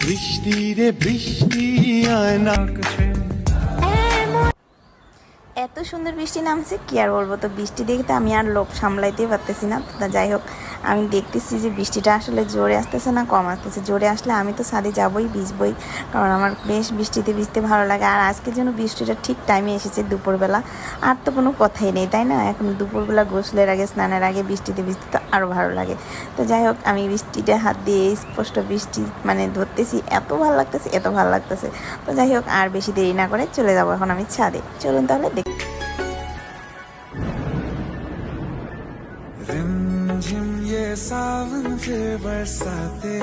বৃষ্টি রে বৃষ্টি এত সুন্দর বৃষ্টি নামছে কি আর বলব? তো বৃষ্টি দেখতে আমি আর লোভ সামলাইতেই পারতেছি না। যাই হোক আমি দেখতেছি যে বৃষ্টিটা আসলে জোরে আসতেছে না, কম আসতেছে। জোরে আসলে আমি তো ছাদে যাবই, ভিজবই, কারণ আমার বেশ বৃষ্টিতে ভিজতে ভালো লাগে। আর আজকে যেন বৃষ্টিটা ঠিক টাইমে এসেছে দুপুরবেলা। আর তো কোনো কথাই নেই, তাই না? এখন দুপুরবেলা গোসলের আগে, স্নানের আগে, বৃষ্টিতে ভিজতে তো আরও ভালো লাগে। তো যাই হোক, আমি বৃষ্টিটা হাত দিয়ে স্পষ্ট বৃষ্টি মানে ধরতেছি, এত ভালো লাগতেছে, এত ভালো লাগতেছে। তো যাই হোক, আর বেশি দেরি না করে চলে যাব এখন আমি ছাদে। চলুন তাহলে দেখ रिमझिम ये सावन फिर बरसाते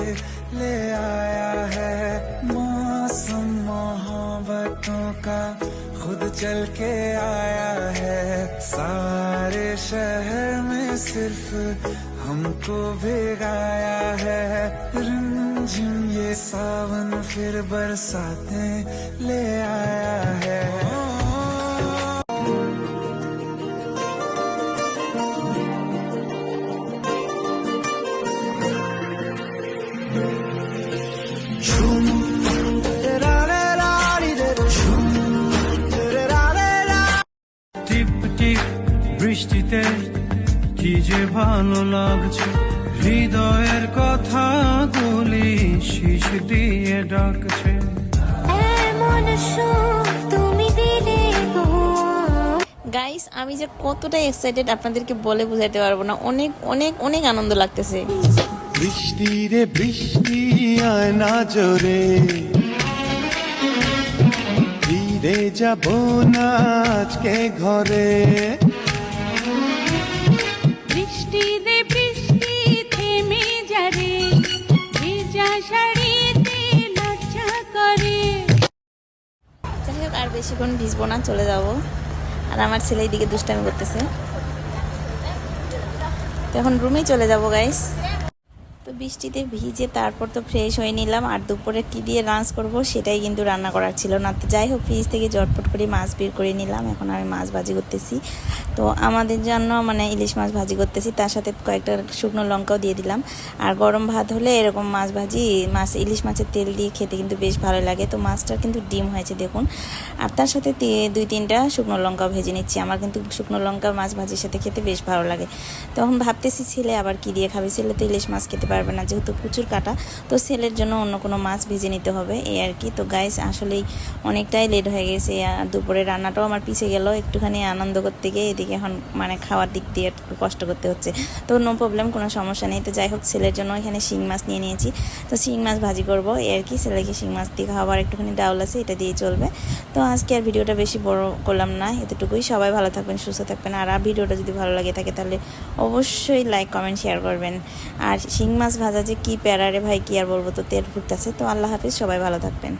ले आया है। मौसम मोहब्बतों का खुद चल के आया है। सारे शहर में सिर्फ़ हमको भिगाया है। रिमझिम ये सावन फिर बरसाते ले आया है। বৃষ্টিতে কি যে ভালো লাগছে হৃদয়ের কথাগুলি শীষ দিয়ে ডাকছে। গাইস আমি যে কতটা এক্সাইটেড আপনাদেরকে বলে বোঝাতে পারব না অনেক অনেক অনেক আনন্দ লাগতেছে। বৃষ্টি রে বৃষ্টি আয়না জোরে। ফিরে যাব না আজকে ঘরে। বৃষ্টি দে বৃষ্টি থেমে যারে ভেজা শাড়িতে লজ্জা করে। যাই হোক, আর বেশিক্ষণ ভিজবো না, চলে যাব। আর আমার ছেলে এইদিকে দুষ্টামি করতেছে। তো এখন রুমেই চলে যাব গাইস তো বৃষ্টিতে ভিজে তারপর তো ফ্রেশ হয়ে নিলাম। আর দুপুরে কী দিয়ে লাঞ্চ করব সেটাই কিন্তু রান্না করার ছিল না। তো যাই হোক ফ্রিজ থেকে জটপট করে মাছ বের করে নিলাম। এখন আমি মাছ ভাজি করতেছি। তো আমাদের জন্য মানে ইলিশ মাছ ভাজি করতেছি। তার সাথে কয়েকটা শুকনো লঙ্কাও দিয়ে দিলাম। আর গরম ভাত হলে এরকম মাছ ভাজি, মাছ, ইলিশ মাছের তেল দিয়ে খেতে কিন্তু বেশ ভালো লাগে। তো মাছটা কিন্তু ডিম হয়েছে, দেখুন। আর তার সাথে দুই তিনটা শুকনো লঙ্কা ভেজে নিচ্ছি। আমার কিন্তু শুকনো লঙ্কা মাছ ভাজির সাথে খেতে বেশ ভালো লাগে। তখন ভাবতেছি ছেলে আবার কি দিয়ে খাবে? ছেলে তো ইলিশ মাছ খেতে পারবে না, যেহেতু প্রচুর কাটা, তো ছেলের জন্য অন্য কোনো মাছ ভেজে নিতে হবে, এই আর কি। তো গাইস আসলেই অনেকটাই লেট হয়ে গেছে দুপুরে রান্নাটাও আমার পিছে গেল, একটুখানি আনন্দ করতে গিয়ে এদিকে এখন মানে খাওয়ার দিক দিয়ে একটু কষ্ট করতে হচ্ছে। তো নো প্রবলেম কোনো সমস্যা নেই। তো যাই হোক ছেলের জন্য এখানে শিং মাছ নিয়ে নিয়েছি। তো শিং মাছ ভাজি করব, এই আর কি। ছেলেকে শিং মাছ দিয়ে খাওয়ার একটুখানি ডাউল আছে, এটা দিয়ে চলবে। তো আজকে আর ভিডিওটা বেশি বড় করলাম না, এতটুকুই। সবাই ভালো থাকবেন, সুস্থ থাকবেন। আর ভিডিওটা যদি ভালো লাগে থাকে, তাহলে অবশ্যই লাইক কমেন্ট শেয়ার করবেন। আর শিং মাছ ভাজা যে কী প্যারারে ভাই, কি আর বলব, তো তেল ফুটতেছে। তো আল্লাহ হাফিজ, সবাই ভালো থাকবেন।